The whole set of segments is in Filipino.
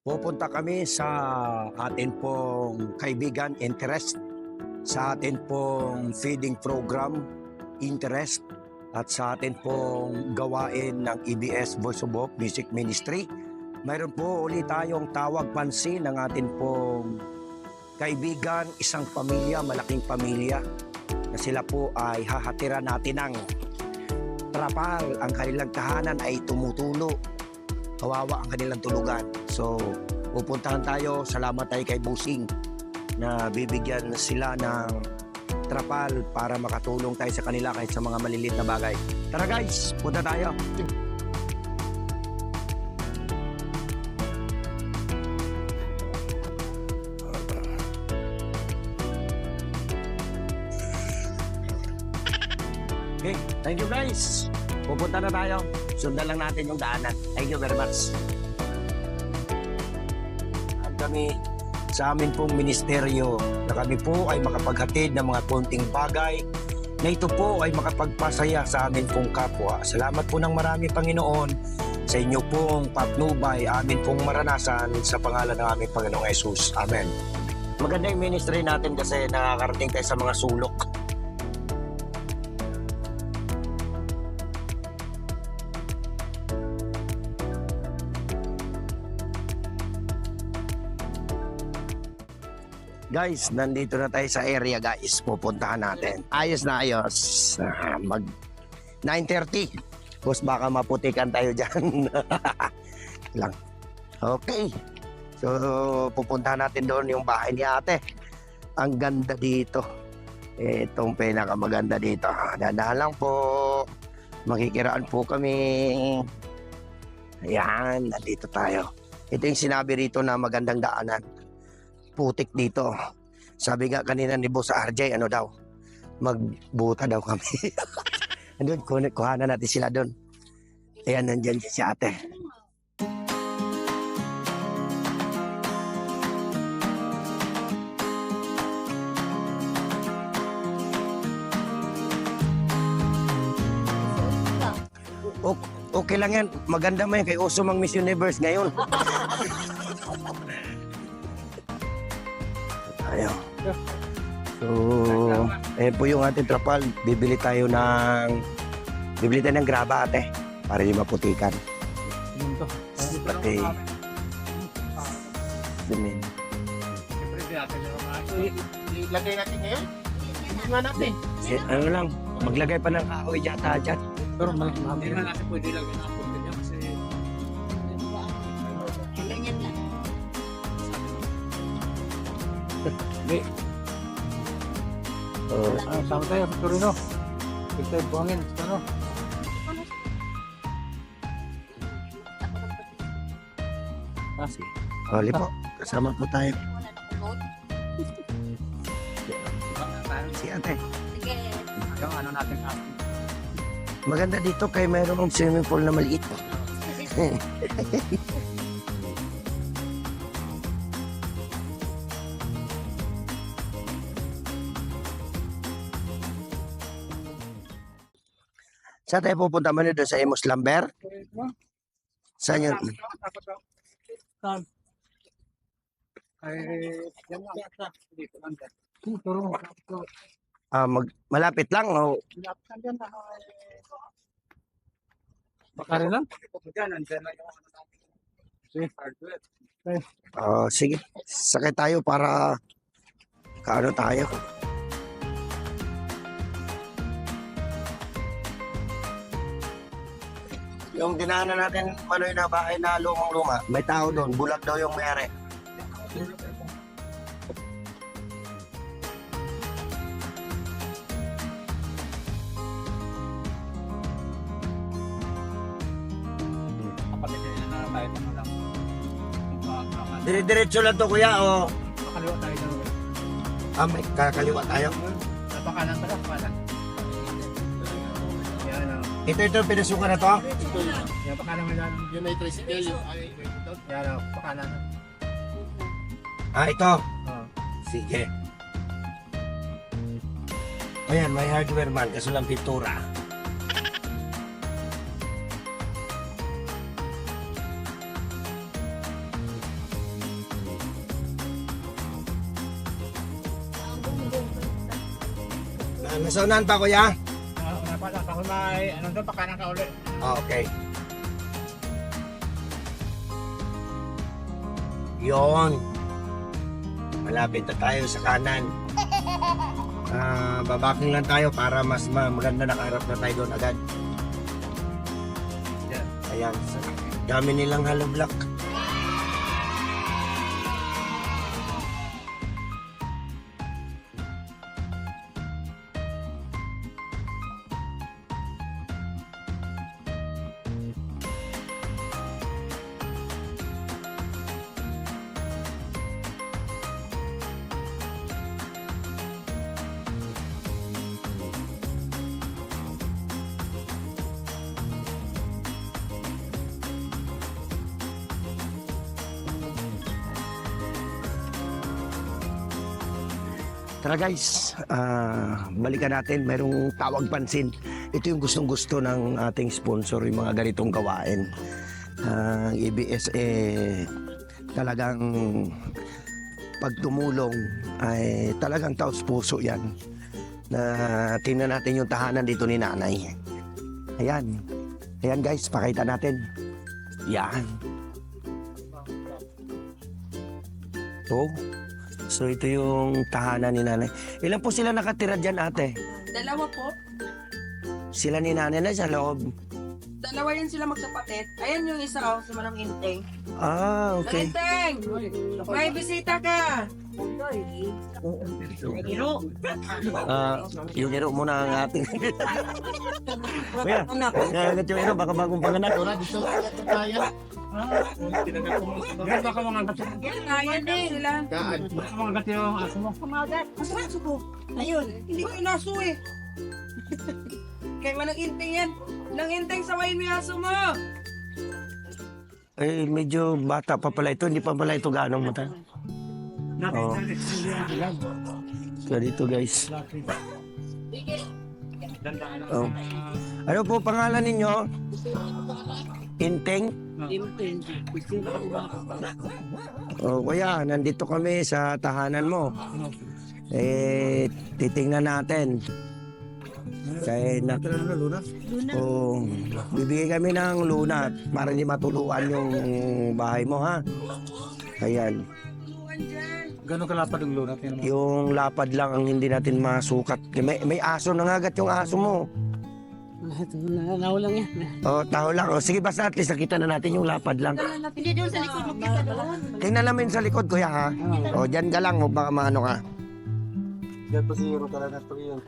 pupunta kami sa atin pong kaibigan interest, sa atin pong feeding program interest, at sa atin pong gawain ng EBS Voice of Hope Music Ministry. Mayroon po ulit tayong tawag pansin ng atin pong kaibigan, isang pamilya, malaking pamilya, na sila po ay hahatiran natin ng trapal. Ang kanilang tahanan ay tumutulo. Kawawa ang kanilang tulugan. So, pupuntahan tayo. Salamat tayo kay Busing na bibigyan sila ng trapal para makatulong tayo sa kanila kahit sa mga malilit na bagay. Tara guys, punta tayo. Okay, thank you guys. Pupunta na tayo. Sundan lang natin yung daanan. Thank you very much. At kami sa amin pong ministeryo na kami po ay makapaghatid ng mga konting bagay na ito po ay makapagpasaya sa amin pong kapwa. Salamat po ng marami Panginoon sa inyo pong patnubay, amin pong maranasan sa pangalan ng aming Panginoong Yesus. Amen. Maganda yung ministry natin kasi nakakarating tayo sa mga sulok. Guys, nandito na tayo sa area guys. Pupuntahan natin. Ayos na ayos. Ah, mag 9.30. Tapos baka maputikan tayo dyan. Lang. Okay. So, pupuntahan natin doon yung bahay ni ate. Ang ganda dito. Itong pinakamaganda dito. Dadahan lang po. Makikiraan po kami. Ayan, nandito tayo. Ito yung sinabi rito na magandang daanan putik dito. Sabi nga kanina ni Boss RJ, ano daw, magbuta daw kami. Andun, kuha, kuha na natin sila doon. Ayan, nandyan si ate. Okay lang yan. Maganda mo yan kay Uso Mang Miss Universe ngayon. Ayaw. So, ayan po yung ating trapal. Bibili tayo ng bibili tayo ng graba ate para di maputikan. Pati simen. Ilagay natin ngayon. Hindi nga natin. Ano lang, maglagay pa ng kahoy yata dyan. Pero malaki Hindi naman natin pwede lagyan ng Oh, Ah, sama tayo, Torino. Gusto tayo buhangin. Ano? Ah, sige. Hali po, kasama po tayo. Si ate. Sige. yung ano natin ah, Maganda dito kay mayroong swimming pool na maliit. Saan tayo pupunta man doon sa Emos Lambert? Saan yun? Mo. Ah, mag, malapit lang. Oh. Na. Baka rin lang. Hardware. Ah, sige, sakay tayo para kaano tayo. Yung dinaanan natin manoy na bahay na lumang luma, may tao doon, bulag daw yung mayari. Dire-diretso lang to kuya, o Makaliwa tayo ah, may kakaliwa tayo. napakanan pala. Pakanan. Ito, ito, pinasukan na to. Ito yun. Yan, baka naman yan. Yun ay tricycle, yung ay, yan, oh, baka. Ah, ito. Oh. Sige. Ayan, may hardware man, kaso lang pintura. Ah, Nasaunan pa, kuya? May, ano doon, pakanan ka ulit. Ah, okay. Yon. Malapit na tayo sa kanan. Ah, babaking lang tayo para mas ma- maganda nakaharap na tayo doon agad. Yan. Ayan. Dami nilang hollow block. Tara guys, ah, balikan natin. Merong tawag pansin. Ito yung gustong gusto ng ating sponsor, yung mga ganitong gawain. Ang ABS eh, talagang pag tumulong ay talagang taos puso yan. Na tingnan natin yung tahanan dito ni nanay. Ayan. Ayan guys, pakita natin. Yan. Ito. So ito yung tahanan ni nanay. Ilan po sila nakatira dyan ate? Dalawa po. Sila ni nanay na sa loob. Dalawa yan sila magkapatid. Ayan yung isa oh, sa manang inteng. Ah, okay. Inteng! May bisita ka! Ah, yung iro muna ang ating. Kuya, kaya yung iro, baka bagong panganak. Yan baka mga gato. Ayan din sila. Baka mga gato yung aso mo. Kumagat. Masarap ko. Ayun. Hindi ko inaso eh. Kaya manang inteng yan. Nang inteng sawayin mo yung aso mo. Eh, medyo bata pa pala ito. Hindi pa pala ito gaano mo Oo. Kaya dito guys. Oh. Ano po pangalan ninyo? Inteng? Oh, kuya, nandito kami sa tahanan mo. Eh, titingnan natin. Kaya na, oh, bibigyan kami ng luna para hindi matuluan yung bahay mo ha. Ayan. Dyan. Gano'ng kalapad ang lunat yan? Yung lapad lang ang hindi natin masukat. May, may aso nangagat yung aso mo. Naulang yan. Oh, tao lang. Oh, sige, basta at least nakita na natin yung lapad lang. Hindi doon sa likod. Magkita doon. Tingnan namin sa likod, kuya, ha? O, dyan ka lang. Huwag baka maano ka. Diyan pa siguro talaga ito dyan.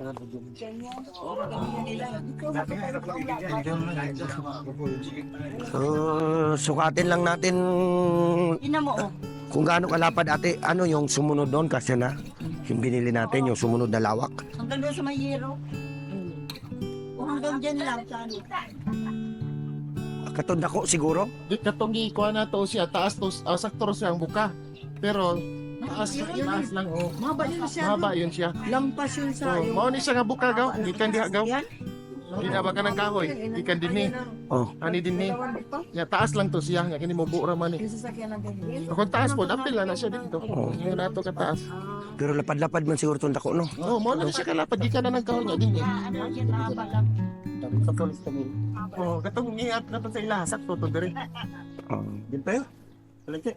So, sukatin lang natin Ina mo oh. Kung gaano kalapad ate. Ano yung sumunod doon? Kasi na, yung binili natin, yung sumunod na lawak. Hanggang doon sa may yero. O hanggang dyan lang. Saan? Katunda ko, siguro. Di katong gikuha na to siya taas to uh, sakto ra siya ang buka. Pero taas taas lang oh. Mahaba yun siya. Mahaba yun siya. Lampas yun sa Oh, mao ni siya nga buka gaw, gikan diha gaw. Di na ba ka ng kahoy? Gikan dinhi. Oh. Ani dinhi. Ya taas lang to siya nga kini mo buura man ni. Kung taas po, dapil na na siya dito. Oh. Ngayon na to ka taas. Pero lapad-lapad man siguro tunda ko, no? Oh, mao na siya kalapad gikan na ng kahoy nga. Ano yan, mahaba lang. Sa polis kami. Oh, katong ngiat na to sa ila sakto to diri. Oh. Din tayo. Lagi.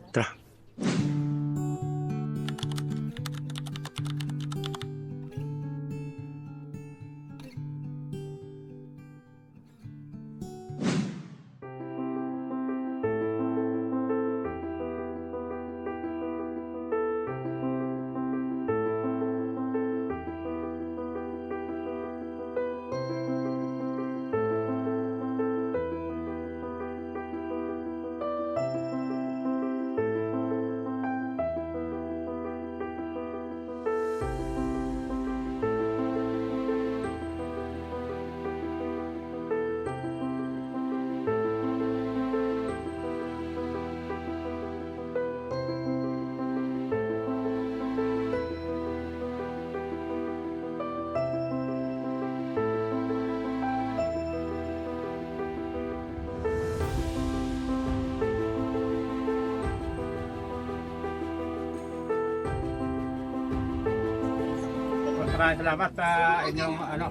Maraming salamat sa inyong ano,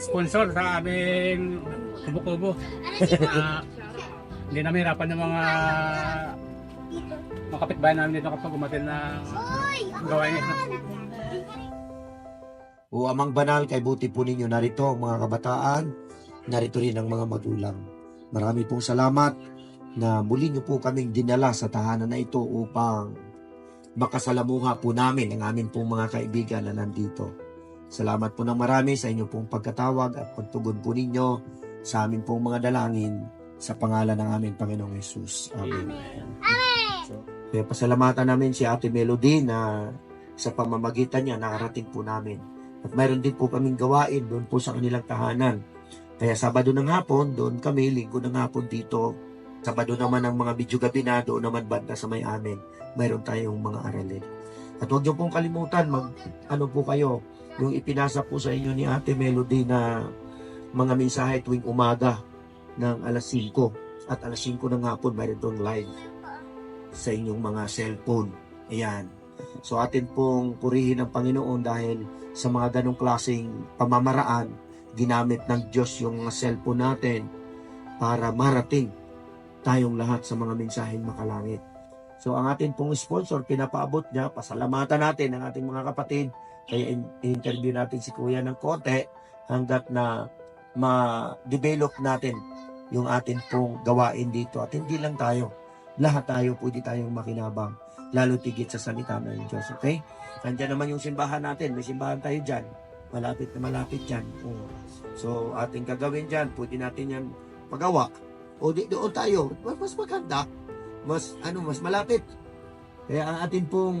sponsor sa aming kubo-kubo. Ah, hindi namin hirapan ng mga mga kapitbahay namin dito kapag umatin na gawain ito. O amang banal, kay buti po ninyo narito ang mga kabataan, narito rin ang mga magulang. Marami pong salamat na muli niyo po kaming dinala sa tahanan na ito upang makasalamuha po namin ang amin pong mga kaibigan na nandito. Salamat po ng marami sa inyo pong pagkatawag at pagtugon po ninyo sa amin pong mga dalangin sa pangalan ng aming Panginoong Yesus. Amen. So, kaya pasalamatan namin si Ate Melody na sa pamamagitan niya nakarating po namin. At mayroon din po kaming gawain doon po sa kanilang tahanan. Kaya Sabado ng hapon, doon kami, Linggo ng hapon dito. Sabado naman ang mga video gabi na, doon naman banda sa may amin. Mayroon tayong mga aralin. At huwag niyo pong kalimutan, mag, ano po kayo, yung ipinasa po sa inyo ni Ate Melody na mga mensahe tuwing umaga ng alas 5 at alas 5 ng hapon mayroon doon live sa inyong mga cellphone. Ayan. So atin pong purihin ang Panginoon dahil sa mga ganong klaseng pamamaraan, ginamit ng Diyos yung mga cellphone natin para marating tayong lahat sa mga mensaheng makalangit. So ang atin pong sponsor, pinapaabot niya, pasalamatan natin ang ating mga kapatid. Kaya in- interview natin si Kuya ng konti hanggat na ma-develop natin yung atin pong gawain dito. At hindi lang tayo, lahat tayo pwede tayong makinabang lalo tigit sa salita ng Diyos. Okay? Nandiyan naman yung simbahan natin. May simbahan tayo dyan. Malapit na malapit dyan. Oo. So, ating gagawin dyan. Pwede natin yan pagawa. O di doon tayo. Mas, mas maganda. Mas, ano, mas malapit. Kaya ang atin pong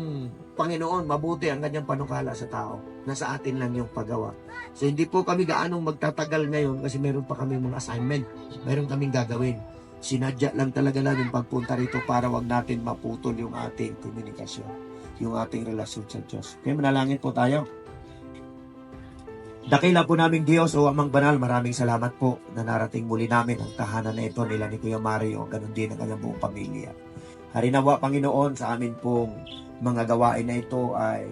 Panginoon, mabuti ang kanyang panukala sa tao. Nasa atin lang yung paggawa. So, hindi po kami gaanong magtatagal ngayon kasi meron pa kami mga assignment. Meron kaming gagawin sinadya lang talaga namin pagpunta rito para wag natin maputol yung ating komunikasyon, yung ating relasyon sa Diyos. Kaya manalangin po tayo. Dakila po naming Diyos o Amang Banal, maraming salamat po na narating muli namin ang tahanan na ito nila ni Kuya Mario, ganun din ang kanyang buong pamilya. Harinawa, Panginoon, sa amin pong mga gawain na ito ay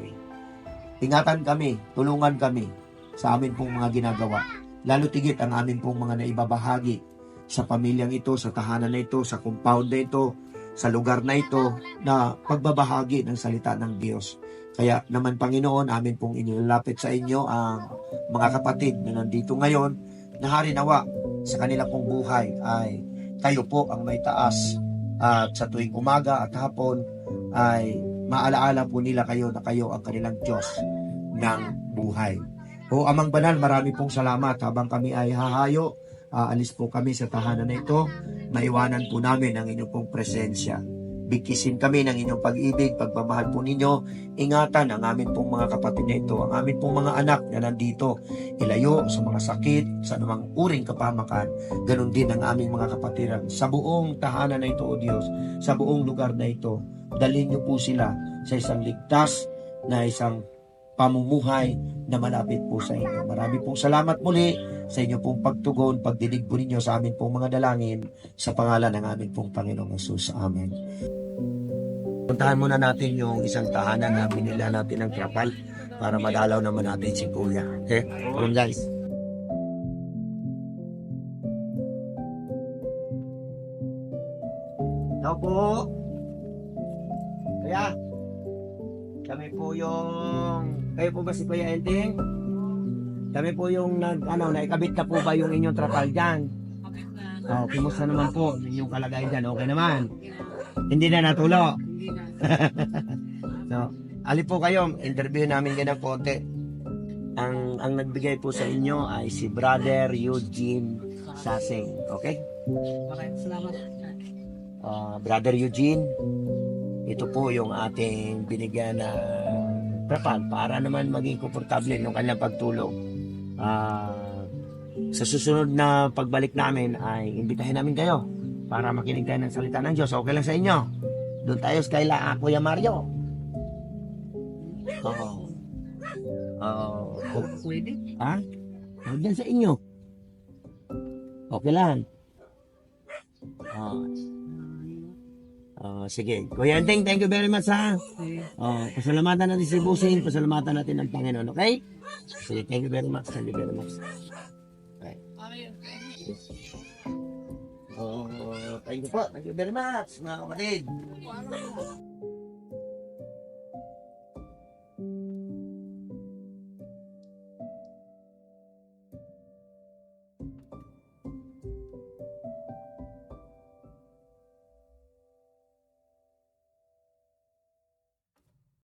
ingatan kami, tulungan kami sa amin pong mga ginagawa. Lalo tigit ang amin pong mga naibabahagi sa pamilyang ito, sa tahanan na ito, sa compound na ito, sa lugar na ito, na pagbabahagi ng salita ng Diyos. Kaya naman Panginoon, amin pong inilalapit sa inyo ang mga kapatid na nandito ngayon, na harinawa sa kanila pong buhay ay kayo po ang may taas at sa tuwing umaga at hapon ay maalaala po nila kayo na kayo ang kanilang Diyos ng buhay. O Amang Banal, marami pong salamat habang kami ay hahayo aalis po kami sa tahanan na ito, maiwanan po namin ang inyong pong presensya. Bigkisin kami ng inyong pag-ibig, pagmamahal po ninyo, ingatan ang amin pong mga kapatid na ito, ang amin pong mga anak na nandito, ilayo sa mga sakit, sa anumang uring kapamakan, ganun din ang aming mga kapatiran. Sa buong tahanan na ito, O Diyos, sa buong lugar na ito, dalhin niyo po sila sa isang ligtas na isang pamumuhay na malapit po sa inyo. Marami pong salamat muli sa inyo pong pagtugon, pagdinig po ninyo sa amin pong mga dalangin sa pangalan ng aming pong Panginoong Yesus. Amen. Puntahan muna natin yung isang tahanan na binila natin ng trapal para madalaw naman natin si Kuya. Okay? Come guys. Hello po. Kaya, kami po yung, kayo po ba si Kuya Elding? Kami po yung nag, ano, naikabit na po ba yung inyong trapal dyan? Oh, kumusta naman po yung kalagayan dyan? Okay naman. Hindi na natulo. so, ali po kayo, interview namin kayo ng konti. Ang, ang nagbigay po sa inyo ay si Brother Eugene Sasing. Okay? Maraming salamat. Ah, Brother Eugene, ito po yung ating binigyan na trapal para naman maging komportable ng kanyang pagtulog. Ah, sa susunod na pagbalik namin ay imbitahin namin kayo para makinig tayo ng salita ng Diyos. Okay lang sa inyo? Doon tayo sa kaila ah, Kuya Mario. Oo. Oo. Pwede. Ha? Huwag yan sa inyo. Okay lang. Ah. Oh, sige. Kuya Anting, thank you very much ha. Oh, pasalamatan natin si Busing, pasalamatan natin ang Panginoon, okay? Sige, thank you very much. Thank you very much. Okay. Oh, thank you po. Thank you very much, mga kapatid.